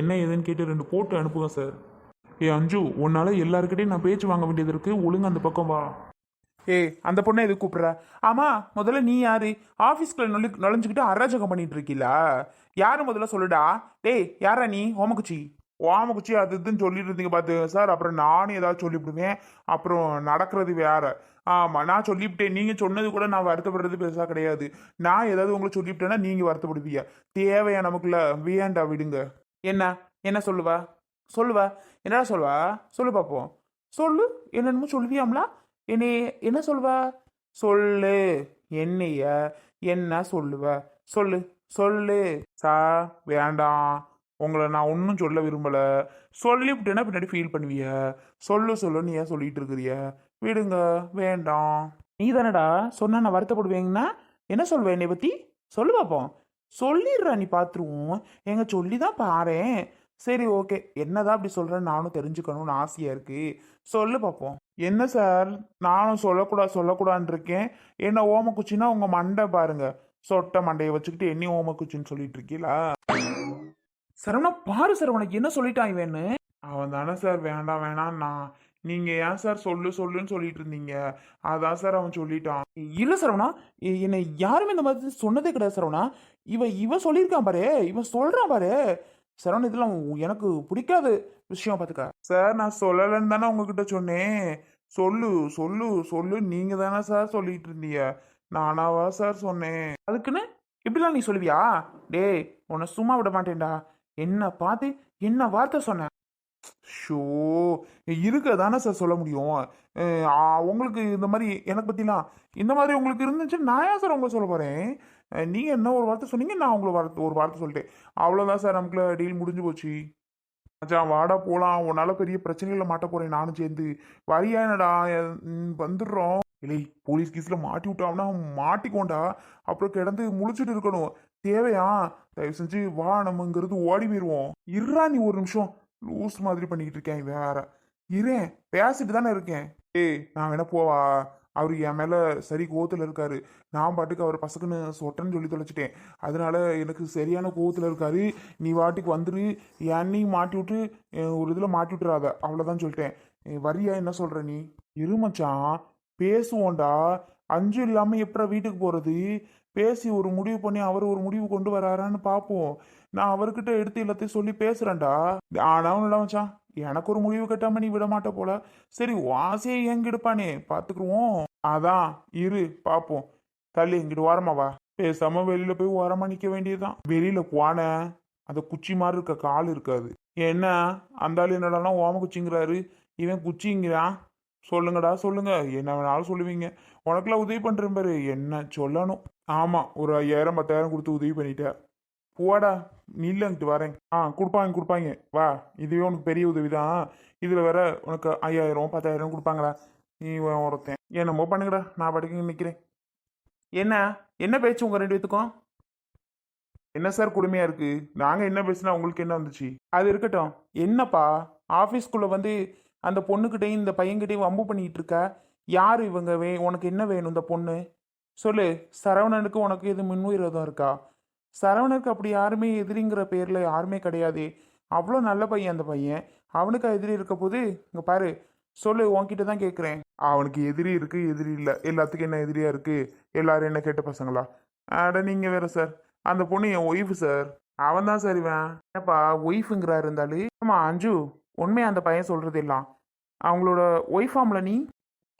என்ன ஏதுன்னு கேட்டு ரெண்டு போட்டு அனுப்புங்க சார் ஏ அஞ்சு உன்னால எல்லாருக்கிட்டையும் நான் பேச்சு வாங்க வேண்டியது இருக்கு. ஒழுங்கு அந்த பக்கம் வா. ஏய் அந்த பொண்ணை எதுக்கு கூப்பிடுற? ஆமா முதல்ல நீ யாரு? ஆஃபீஸ்க்குள்ள நொழி நுழைஞ்சுக்கிட்டு அராஜகம் பண்ணிட்டு இருக்கீல யாரு முதல்ல சொல்லுடா? டேய் யாரா நீ? ஓமக்குச்சி. ஓமக்குச்சி அது இதுன்னு சொல்லிட்டு இருந்தீங்க பார்த்து சார் அப்புறம் நானும் ஏதாவது சொல்லிவிடுவேன். அப்புறம் நடக்கிறது வேற. ஆமாம் நான் சொல்லிவிட்டேன். நீங்கள் சொன்னது கூட நான் வருத்தப்படுறது பெருசாக கிடையாது. நான் ஏதாவது உங்களை சொல்லிவிட்டேன்னா நீங்கள் வருத்தப்படுவீங்க. தேவையா நமக்குள்ள? வேண்டா விடுங்க. என்ன? என்ன சொல்லுவா? சொல்லுவா. என்னடா சொல்லுவா? சொல்லு பார்ப்போம் சொல்லு. என்னென்னமோ சொல்லுவியாம்லா? என்னை என்ன சொல்லுவா? சொல்லு. என்னைய என்ன சொல்லுவ? சொல்லு. சொல்லு. சா வேண்டாம் உங்களை நான் ஒன்றும் சொல்ல விரும்பலை. சொல்லிவிட்டேன்னா பின்னாடி ஃபீல் பண்ணுவிய? சொல்லு சொல்லுன்னு ஏன் சொல்லிட்டு இருக்கிறிய? விடுங்க. வேண்டாம். நீ தானடா சொன்னா நான் வருத்தப்படுவேங்கன்னா என்ன சொல்வேன் என்னை பற்றி சொல்லு பார்ப்போம் சொல்லிடுறா நீ பார்த்துருவோம் எங்க சொல்லி தான் பாரு சரி ஓகே. என்னதான் அப்படி சொல்கிறேன்னு நானும் தெரிஞ்சுக்கணும்னு ஆசையாக இருக்குது சொல்லு பார்ப்போம் என்ன சார்? நானும் சொல்லக்கூடாது சொல்லக்கூடான்னு இருக்கேன். என்ன ஓமக்குச்சின்னா உங்கள் மண்டை பாருங்க. சொட்ட மண்டையை வச்சுக்கிட்டு என்ன ஓமக்குச்சின்னு சொல்லிட்டு இருக்கீங்களா சரவணா பாரு சரவணக்கு என்ன சொல்லிட்டான் இவன்னு? அவன் தானே சார். வேண்டாம் வேணாம் நான் நீங்க ஏன் சார் சொல்லு சொல்லுன்னு சொல்லிட்டு இருந்தீங்க? அதான் சார் அவன் சொல்லிட்டான். இல்ல சரவணா என்னை யாருமே இந்த மாதிரி சொன்னதே கிடையாது சரவணா இவன் இவன் சொல்லியிருக்கான் பாரு இவன் சொல்றான் பாரு. சரவணன் இதெல்லாம் எனக்கு பிடிக்காத விஷயம் பார்த்துக்க சார் நான் சொல்லலைன்னு தானே உங்ககிட்ட சொன்னேன். சொல்லு சொல்லு சொல்லு நீங்க தானே சார் சொல்லிட்டு இருந்தீங்க. நானாவா சார் சொன்னேன். அதுக்குன்னு இப்படிலாம் நீ சொல்லுவியா? டேய் உன்னை சும்மா விட மாட்டேன்டா. என்ன பார்த்து என்ன வார்த்தை சொன்ன? ஷோ. இருக்க தானே சார் சொல்ல முடியும். உங்களுக்கு இந்த மாதிரி எனக்கு பற்றிலாம் இந்த மாதிரி உங்களுக்கு இருந்துச்சு நான் ஏன் சார் உங்களை சொல்ல போகிறேன் நீங்கள் என்ன ஒரு வார்த்தை சொன்னீங்க நான் உங்களை வார்த்தை ஒரு வார்த்தை சொல்லிட்டேன். அவ்வளோதான் சார் நமக்குள்ள டீல் முடிஞ்சு போச்சு. மச்சான் வாடா போகலாம் உன்னால் பெரிய பிரச்சனைகளை மாட்ட போகிறேன் நானும் சேர்ந்து. வரியா என்னடா வந்துடுறோம். இல்லை போலீஸ் கீஸில் மாட்டி விட்டாங்கன்னா மாட்டிக்கோண்டா. அப்புறம் கிடந்து முழிச்சிட்டு இருக்கணும். தேவையா? தயவு செஞ்சு வா நம்மங்கிறது ஓடி போயிடுவோம் இருறா நீ ஒரு நிமிஷம். லூஸ் மாதிரி பண்ணிக்கிட்டு இருக்கேன் இவன் வேற. இரேன் பேசிட்டு தானே இருக்கேன். ஏய் நான் வேணா போவா. அவர் என் மேலே சரி கோவத்தில் இருக்காரு. நான் பாட்டுக்கு அவர் பசக்குன்னு சொட்டன்னு சொல்லி தொலைச்சிட்டேன். அதனால எனக்கு சரியான கோவத்தில் இருக்காரு. நீ வாட்டுக்கு வந்துரு. என்னையும் மாட்டி விட்டு ஒரு இதில் மாட்டி விட்டுறாத. அவ்வளோதான் சொல்லிட்டேன். வரியா என்ன சொல்கிற நீ? இருமச்சான் பேசுவோண்டா அஞ்சு இல்லாமல் எப்படா வீட்டுக்கு போகிறது பேசி ஒரு முடிவு பண்ணி அவர் ஒரு முடிவு கொண்டு வராரான்னு பார்ப்போம் நான் அவர்கிட்ட எடுத்து எல்லாத்தையும் சொல்லி பேசுறேன்டா. ஆனால் ஒன்றும் மச்சான் எனக்கு ஒரு முடிவு கட்டாம நீ விட மாட்ட போல. சரி வாசியை எங்க பாத்துக்குருவோம். பார்த்துக்குருவோம் அதான் இரு பார்ப்போம் தள்ளி இங்கிட்டு ஓரமா வா. பேசாம வெளியில போய் ஓரமா நிக்க வேண்டியதுதான். வெளியில போன அந்த குச்சி மாதிரி இருக்க கால் இருக்காது. என்ன அந்த ஆள் என்னடா ஓம குச்சிங்கிறாரு. இவன் குச்சிங்கிறான். சொல்லுங்கடா சொல்லுங்க. என்ன வேணாலும் சொல்லுவீங்க. உனக்குலாம் உதவி பண்றேன் பாரு. என்ன சொல்லணும்? ஆமா ஒரு ஐயாயிரம் பத்தாயிரம் கொடுத்து உதவி பண்ணிட்டேன். போடா. நில்லுங்கிட்டு வரேன். ஆ கொடுப்பாங்க கொடுப்பாங்க. வா இதுவே உனக்கு பெரிய உதவி தான் இதில் வேற உனக்கு ஐயாயிரம் பத்தாயிரம் கொடுப்பாங்களா? நீ ஒருத்தன். என்னமோ பண்ணுங்கடா நான் பாட்டுக்கு நிற்கிறேன் என்ன? என்ன பேச்சு உங்கள் ரெண்டு பேத்துக்கும்? என்ன சார் கொடுமையாக இருக்குது நாங்கள் என்ன பேசுனா உங்களுக்கு என்ன வந்துச்சு? அது இருக்கட்டும். என்னப்பா ஆஃபீஸ்க்குள்ளே வந்து அந்த பொண்ணுக்கிட்டையும் இந்த பையன்கிட்டையும் வம்பு பண்ணிக்கிட்டு இருக்க? யார் இவங்க? வே உனக்கு என்ன வேணும் இந்த பொண்ணு? சொல்லு. சரவணனுக்கு உனக்கு எது முன்னுயிரதம் இருக்கா? சரவணனுக்கு அப்படி யாருமே எதிரிங்கிற பேரில் யாருமே கிடையாது. அவ்வளோ நல்ல பையன் அந்த பையன். அவனுக்கு எதிரி இருக்க போது இங்கே பாரு. சொல்லு உன்கிட்ட தான் கேட்குறேன் அவனுக்கு எதிரி இருக்கு எதிரி இல்லை. எல்லாத்துக்கும் என்ன எதிரியா இருக்கு? எல்லாரும் என்ன கேட்ட பசங்களா? அட நீங்கள் வேற சார் அந்த பொண்ணு என் ஒய்ஃபு சார் அவன் தான் சார் இவன். ஏப்பா ஒய்ஃபுங்கிறா இருந்தாலே? ஆமாம் அஞ்சு. உண்மையாக அந்த பையன் சொல்கிறது எல்லாம்? அவங்களோட ஒய்ஃபாம்ல நீ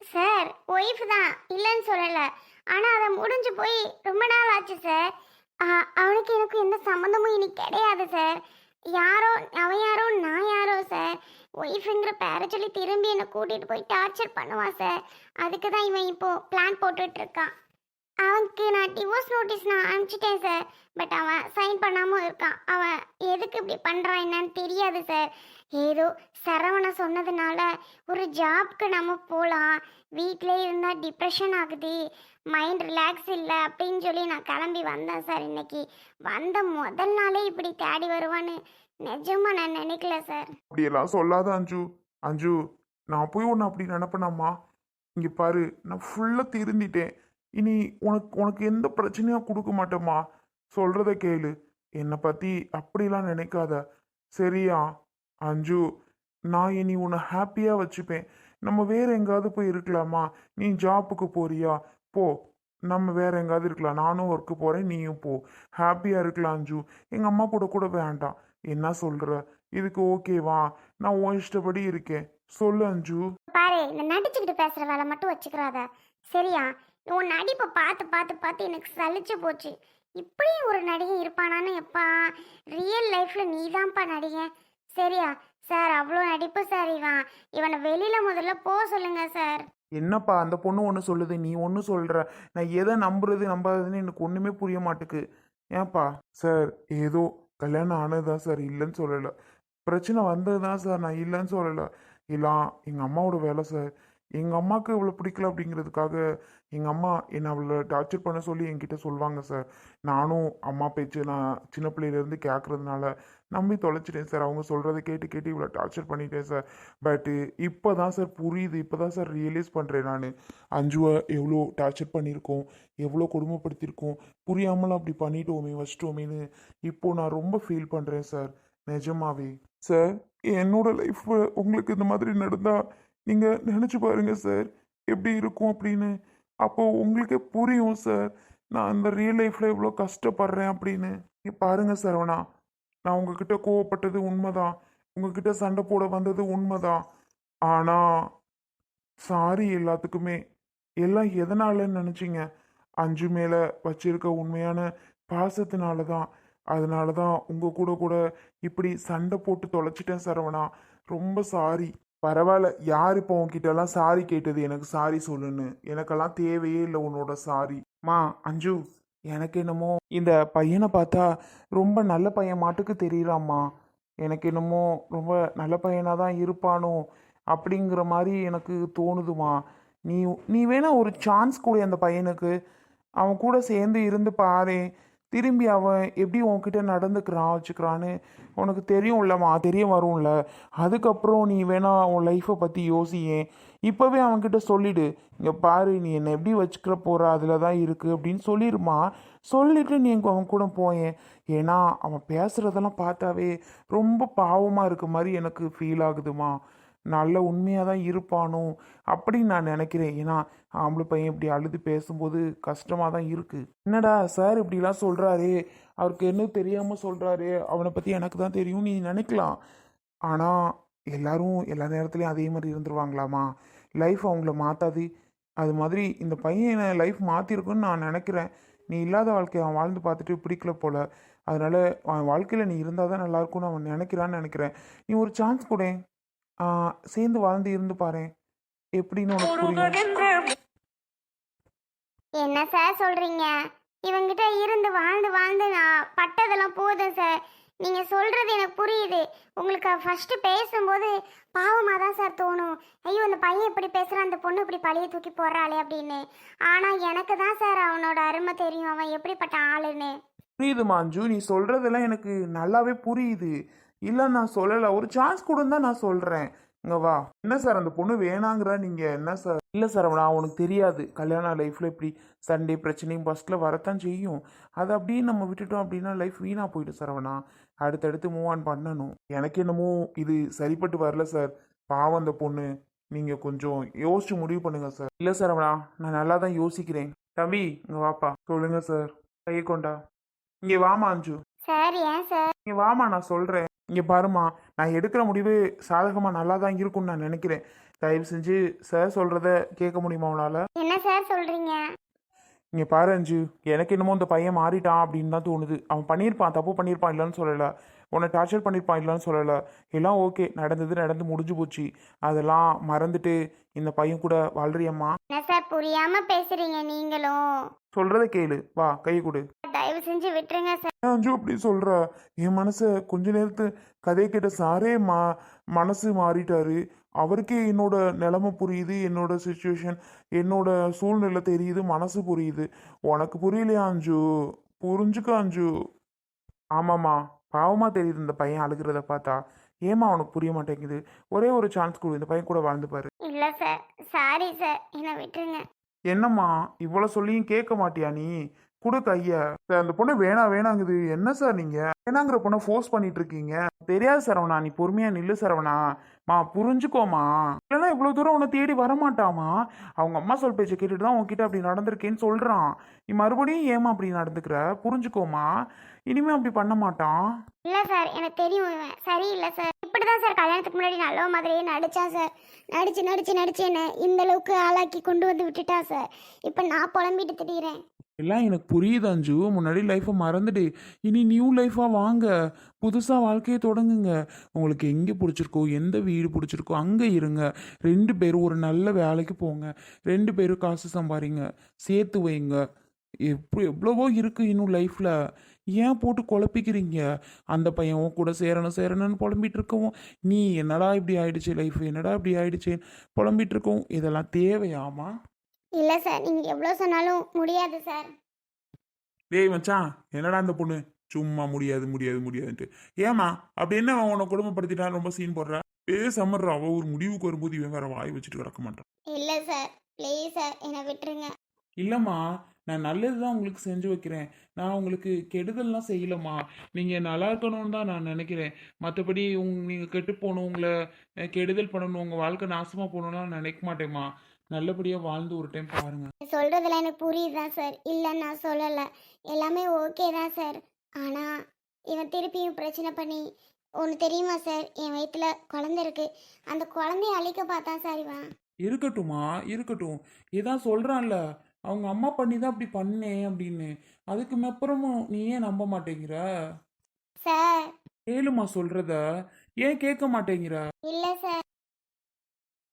சார் ஒய்ஃப் தான். இல்லைன்னு சொல்லலை. ஆனால் அதை முடிஞ்சு போய் ரொம்ப நாள் ஆச்சு சார் அவனுக்கு எனக்கு எந்த சம்மந்தமும் இனி கிடையாது சார் யாரோ அவன் யாரோ நான் யாரோ சார் ஒய்ஃபுங்கிற பேரை சொல்லி திரும்பி என்னை கூட்டிகிட்டு போய் டார்ச்சர் பண்ணுவான் சார் அதுக்கு தான் இவன் இப்போது பிளான் போட்டுட்ருக்கான் அவனுக்கு நான் டிவோர்ஸ் நோட்டீஸ் நான் அனுப்பிச்சிட்டேன் சார் பட் அவன் சைன் பண்ணாமல் இருக்கான். அவன் எதுக்கு இப்படி பண்ணுறான் என்னன்னு தெரியாது சார் ஏதோ சரவணை சொன்னதுனால ஒரு ஜாப்க்கு நம்ம போகலாம் வீட்டிலே இருந்தால் டிப்ரெஷன் ஆகுது. மைண்ட் ரிலாக்ஸ் இல்லை அப்படின்னு சொல்லி நான் கிளம்பி வந்தேன் சார் இன்னைக்கு. வந்த முதல் நாளே இப்படி தேடி வருவான்னு நிஜமா நான் நினைக்கல சார் அப்படியெல்லாம் சொல்லாத அஞ்சு. அஞ்சு நான் போய் ஒன்று அப்படி நினப்பேனாம்மா. இங்கே பாரு நான் ஃபுல்லாக திருந்திட்டேன். இனி உனக்கு உனக்கு எந்த பிரச்சனையும் கொடுக்க மாட்டேம்மா. சொல்கிறத கேளு. என்னை பற்றி அப்படிலாம் நினைக்காத. சரியா? அஞ்சு நான் இனி உன்னை ஹாப்பியாக வச்சுப்பேன். நம்ம வேற எங்காவது போய் இருக்கலாமா? நீ ஜாப்புக்கு போறியா? போ. நம்ம வேற எங்காவது இருக்கலாம். நானும் ஒர்க்கு போகிறேன் நீயும் போ. ஹாப்பியாக இருக்கலாம் அஞ்சு. எங்கள் அம்மா கூட கூட வேண்டாம். என்ன சொல்கிற இதுக்கு ஓகேவா நான் உன் இஷ்டப்படி இருக்கேன். சொல்லு அஞ்சு. பாரு இந்த நடிச்சுக்கிட்டு பேசுகிற வேலை மட்டும் வச்சுக்கிறாத. சரியா? உன் நடிப்பை பார்த்து பார்த்து பார்த்து எனக்கு சலிச்சு போச்சு. இப்படியும் ஒரு நடிகை இருப்பானான்னு எப்பா? ரியல் லைஃப்ல நீதான்ப்பா நடிகை. சரியா? சார் அவ்வளோ நடிப்பு சார் இவன். இவனை வெளியில் முதல்ல போக சொல்லுங்க சார். என்னப்பா அந்த பொண்ணு ஒன்று சொல்லுது நீ ஒன்று சொல்கிற நான் எதை நம்புறது நம்பாததுன்னு எனக்கு ஒன்றுமே புரிய மாட்டுக்கு. ஏன்ப்பா சார் ஏதோ கல்யாணம் ஆனதுதான் சார் இல்லைன்னு சொல்லலை. பிரச்சனை வந்தது தான் சார் நான் இல்லைன்னு சொல்லலை. எல்லாம் எங்கள் அம்மாவோட வேலை சார். எங்கள் அம்மாவுக்கு இவ்வளோ பிடிக்கல அப்படிங்கிறதுக்காக எங்கள் அம்மா என்னை அவளை டார்ச்சர் பண்ண சொல்லி என்கிட்ட சொல்லுவாங்க சார் நானும் அம்மா பேச்சு நான் சின்ன பிள்ளையிலேருந்து கேட்குறதுனால நம்பி தொலைச்சிட்டேன் சார் அவங்க சொல்கிறத கேட்டு கேட்டு இவ்வளோ டார்ச்சர் பண்ணிட்டேன் சார் பட்டு இப்போ தான் சார் புரியுது. இப்போ தான் சார் ரியலைஸ் பண்ணுறேன் நான். அஞ்சுவை எவ்வளோ டார்ச்சர் பண்ணியிருக்கோம். எவ்வளோ கொடுமைப்படுத்தியிருக்கோம். புரியாமல் அப்படி பண்ணிட்டோமே வச்சிட்டோமேன்னு இப்போது நான் ரொம்ப ஃபீல் பண்ணுறேன் சார் நிஜமாவே. சார் என்னோட லைஃப் உங்களுக்கு இந்த மாதிரி நடந்தால் நீங்கள் நினச்சி பாருங்கள் சார் எப்படி இருக்கும் அப்படின்னு. அப்போது உங்களுக்கே புரியும் சார் நான் இந்த ரியல் லைஃப்பில் இவ்வளோ கஷ்டப்படுறேன் அப்படின்னு. நீ பாருங்க சரவணா. நான் உங்ககிட்ட கோவப்பட்டது உண்மைதான். உங்ககிட்ட சண்டை போட வந்தது உண்மைதான். ஆனால் சாரி எல்லாத்துக்குமே. எல்லாம் எதனாலன்னு நினச்சிங்க? அஞ்சு மேலே வச்சிருக்க உண்மையான பாசத்தினால தான். அதனால தான் உங்கள் கூட கூட இப்படி சண்டை போட்டு தொலைச்சிட்டேன் சரவணா. ரொம்ப சாரி பரவாயில்ல. யார் இப்போ உன்கிட்டலாம் சாரி கேட்டது? எனக்கு சாரி சொல்லுன்னு. எனக்கெல்லாம் தேவையே இல்லை உன்னோட சாரி. மா அஞ்சு எனக்கு என்னமோ இந்த பையனை பார்த்தா ரொம்ப நல்ல பையன் மாட்டுக்கு தெரியலாம்மா எனக்கு என்னமோ ரொம்ப நல்ல பையனாக தான் இருப்பானோ அப்படிங்கிற மாதிரி எனக்கு தோணுதுமா. நீ நீ வேணா ஒரு சான்ஸ் கொடு அந்த பையனுக்கு. அவன் கூட சேர்ந்து இருந்து பாரு திரும்பி அவன் எப்படி உன்கிட்ட நடந்துக்கிறான் வச்சுக்கிறான்னு உனக்கு தெரியும்லம்மா தெரிய வரும்ல. அதுக்கப்புறம் நீ வேணா உன் லைஃப்பை பற்றி யோசியேன். இப்போவே அவன்கிட்ட சொல்லிடு. இங்கே பாரு நீ என்னை எப்படி வச்சுக்கிற போகிற அதில் தான் இருக்குது அப்படின்னு சொல்லிடுமா? சொல்லிட்டு நீ அவன் கூட போயேன். ஏன்னா அவன் பேசுகிறதெல்லாம் பார்த்தாவே ரொம்ப பாவமாக இருக்க மாதிரி எனக்கு ஃபீல் ஆகுதுமா. நல்ல உண்மையாக தான் இருப்பானோ அப்படின்னு நான் நினைக்கிறேன். ஏன்னா ஆம்பளை பையன் இப்படி அழுது பேசும்போது கஷ்டமாக தான் இருக்குது என்னடா சார் இப்படிலாம் சொல்கிறாரு அவருக்கு என்ன தெரியாமல் சொல்கிறாரு அவனை பற்றி எனக்கு தான் தெரியும் நீ நினைக்கலாம். ஆனால் எல்லாரும் எல்லா நேரத்துலையும் அதே மாதிரி இருந்துருவாங்களாமா? லைஃப் அவங்கள மாற்றாது அது மாதிரி இந்த பையன் லைஃப் மாற்றிருக்குன்னு நான் நினைக்கிறேன். நீ இல்லாத வாழ்க்கையை அவன் வாழ்ந்து பார்த்துட்டு பிடிக்கல போல். அதனால் அவன் வாழ்க்கையில் நீ இருந்தால் தான் நல்லாயிருக்கும்னு அவன் நினைக்கிறான்னு நினைக்கிறேன். நீ ஒரு சான்ஸ் கொடு சேர்ந்து வாழ்ந்து இருந்து பாரு. எப்படின்னு உனக்கு புரியும்? என்ன சார் சொல்றீங்க? இவங்கிட்ட இருந்து வாழ்ந்து வாழ்ந்து நான் பட்டதெல்லாம் போதும் சார். நீங்க சொல்றது எனக்கு புரியுது. உங்களுக்கு ஃபர்ஸ்ட் பேசும்போது பாவமா தான் சார் தோணும். ஐயோ அந்த பையன் இப்படி பேசுறான் அந்த பொண்ணு இப்படி பழைய தூக்கி போடுறாளே அப்படின்னு. ஆனா எனக்கு தான் சார் அவனோட அருமை தெரியும். அவன் எப்படிப்பட்ட ஆளுன்னு. புரியுது மாஞ்சு. நீ சொல்கிறதெல்லாம் எனக்கு நல்லாவே புரியுது. இல்லை நான் சொல்லலை. ஒரு சான்ஸ் கொடுந்தா நான் சொல்கிறேன் இங்கே வா. என்ன சார் அந்த பொண்ணு வேணாங்கிற நீங்கள் என்ன சார்? இல்லை சார் நான் உனக்கு தெரியாது. கல்யாண லைஃப்பில் இப்படி சண்டே பிரச்சனையும் ஃபஸ்ட்டில் வரத்தான் செய்யும். அதை அப்படியே நம்ம விட்டுட்டோம் அப்படின்னா லைஃப் வீணாக போயிடும் சரவணா அடுத்தடுத்து மூவ் ஆன் பண்ணணும். எனக்கு என்னமோ இது சரிப்பட்டு வரல சார். பாவம் அந்த பொண்ணு. நீங்கள் கொஞ்சம் யோசிச்சு முடிவு பண்ணுங்கள் சார். இல்லை சரவணா நான் நல்லா தான் யோசிக்கிறேன். தம்பி இங்கே வாப்பா. சொல்லுங்கள் சார். கையை கொண்டா. இங்கே வாமா அஞ்சு சார் ஏன் சார்? இங்கே வாமா நான் சொல்கிறேன் இங்கே பாருமா நான் எடுக்கிற முடிவு சாதகமாக நல்லா தான் இருக்கும்னு நான் நினைக்கிறேன். தயவு செஞ்சு சார் சொல்கிறத கேட்க முடியுமா உன்னால்? என்ன சார் சொல்றீங்க? இங்கே பாரு அஞ்சு. எனக்கு என்னமோ இந்த பையன் மாறிட்டான் அப்படின்னு தான் தோணுது. அவன் பண்ணியிருப்பான் தப்பு பண்ணியிருப்பான் இல்லைன்னு சொல்லலை. உன்னை டார்ச்சர் பண்ணியிருப்பான் இல்லைன்னு சொல்லலை. எல்லாம் ஓகே நடந்தது நடந்து முடிஞ்சு போச்சு. அதெல்லாம் மறந்துட்டு இந்த பையன் கூட வாழ்றியம்மா? என்ன சார் புரியாம பேசுறீங்க நீங்களும்? சொல்கிறத கேளு. வா கை கொடு. தயவு செஞ்சு விட்டுருங்க சார் ஏன் அஞ்சு அப்படி சொல்ற? என் மனசை கொஞ்ச நேரத்து கதையை கேட்ட சாரே மா மனசு மாறிட்டாரு. அவருக்கே என்னோட நிலைமை புரியுது என்னோட சுச்சுவேஷன் என்னோட சூழ்நிலை தெரியுது மனசு புரியுது. உனக்கு புரியலையா அஞ்சு? புரிஞ்சுக்க அஞ்சு. ஆமாம்மா. பாவமாக தெரியுது இந்த பையன் அழுகிறத பார்த்தா. ஏமா அவனுக்கு புரிய மாட்டேங்குது? ஒரே ஒரு சான்ஸ் கொடு இந்த பையன் கூட வாழ்ந்து பாரு. இல்ல சார் சாரி சார் என்னை விட்டுருங்க. என்னம்மா இவ்வளோ சொல்லியும் கேட்க மாட்டியா நீ? கொடு கைய. சார் அந்த பொண்ணு வேணாம் வேணாங்குது. என்ன சார் நீங்க? வேணாங்கிற பொண்ணை ஃபோர்ஸ் பண்ணிட்டு இருக்கீங்க தெரியாது சரவணா நீ பொறுமையா நில்லு சரவணா மா புரிஞ்சுக்கோமா. இல்லைன்னா இவ்வளோ தூரம் உன்னை தேடி வரமாட்டாமா? அவங்க அம்மா சொல் பேச்சை கேட்டுட்டு தான் உன்கிட்ட அப்படி நடந்திருக்கேன்னு சொல்றான். நீ மறுபடியும் ஏமா அப்படி நடந்துக்கிற? புரிஞ்சுக்கோமா. இனிமே அப்படி பண்ண மாட்டான். இல்லை சார் எனக்கு தெரியும் சரி இல்லை சார். இப்படி தான் சார் கல்யாணத்துக்கு முன்னாடி நல்ல மாதிரியே நடித்தான் சார். நடிச்சு நடிச்சு நடிச்சு என்ன இந்த அளவுக்கு ஆளாக்கி கொண்டு வந்து விட்டுட்டா சார். இப்போ நான் புலம்பிட்டு திடீரேன். எல்லாம் எனக்கு புரியுது அஞ்சு. முன்னாடி லைஃப்பை மறந்துடு இனி நியூ லைஃபாக வாங்க. புதுசாக வாழ்க்கையை தொடங்குங்க. உங்களுக்கு எங்கே பிடிச்சிருக்கோ எந்த வீடு பிடிச்சிருக்கோ அங்கே இருங்க. ரெண்டு பேரும் ஒரு நல்ல வேலைக்கு போங்க. ரெண்டு பேரும் காசு சம்பாதிங்க சேர்த்து வைங்க. எப்போ எவ்வளவோ இருக்குது இன்னும் லைஃப்பில் ஏன் போட்டு குழப்பிக்கிறீங்க? அந்த பையன் உன் கூட சேரணும் சேரணும்னு புலம்பிகிட்டு இருக்கவும் நீ என்னடா இப்படி ஆயிடுச்சு லைஃப் என்னடா இப்படி ஆயிடுச்சு புலம்பிகிட்டு இருக்கவும் இதெல்லாம் தேவையாமா இல்லை சார். நீங்கள் எவ்வளோ சொன்னாலும் முடியாது சார். டேய் மச்சான் என்னடா அந்த பொண்ணு? சும்மா முடியாது முடியாது முடியாதுன்ட்டு. ஏமா அப்படி என்ன அவன் உன்னை குடும்பப்படுத்திட்டான் ரொம்ப சீன் போடுற? பேசாம அவ ஒரு முடிவுக்கு வரும்போது இவன் வேற வாய் வச்சுட்டு கிடக்க மாட்டான். இல்லை சார். ப்ளீஸ் சார் என்னை விட்டுருங்க. இல்லைம்மா நான் நல்லது தான் உங்களுக்கு செஞ்சு வைக்கிறேன். நான் உங்களுக்கு கெடுதல்லாம் செய்யலம்மா. நீங்கள் நல்லா இருக்கணும்னு தான் நான் நினைக்கிறேன். மற்றபடி உங் நீங்கள் கெட்டு போகணும் உங்களை கெடுதல் பண்ணணும் உங்கள் வாழ்க்கை நாசமாக போகணும்லாம் நான் நினைக்க மாட்டேம்மா. நல்லபடியாக வாழ்ந்து ஒரு டைம் பாருங்க. சொல்கிறதுல எனக்கு புரியுது தான் சார் இல்லைன்னு நான் சொல்லலை. எல்லாமே ஓகே தான் சார் ஆனால் இவன் திருப்பியும் பிரச்சனை பண்ணி ஒன்று தெரியுமா சார் என் வயிற்றுல குழந்தை இருக்கு. அந்த குழந்தைய அழிக்க பார்த்தான் சார் இவன்? இருக்கட்டும்மா இருக்கட்டும். இதான் சொல்கிறான்ல அவங்க அம்மா பண்ணி தான் அப்படி பண்ணேன் அப்படின்னு. அதுக்கு அப்புறமும் நீ ஏன் நம்ப மாட்டேங்கிற? சார் கேளுமா சொல்றத. ஏன் கேட்க மாட்டேங்கிற? இல்லை சார்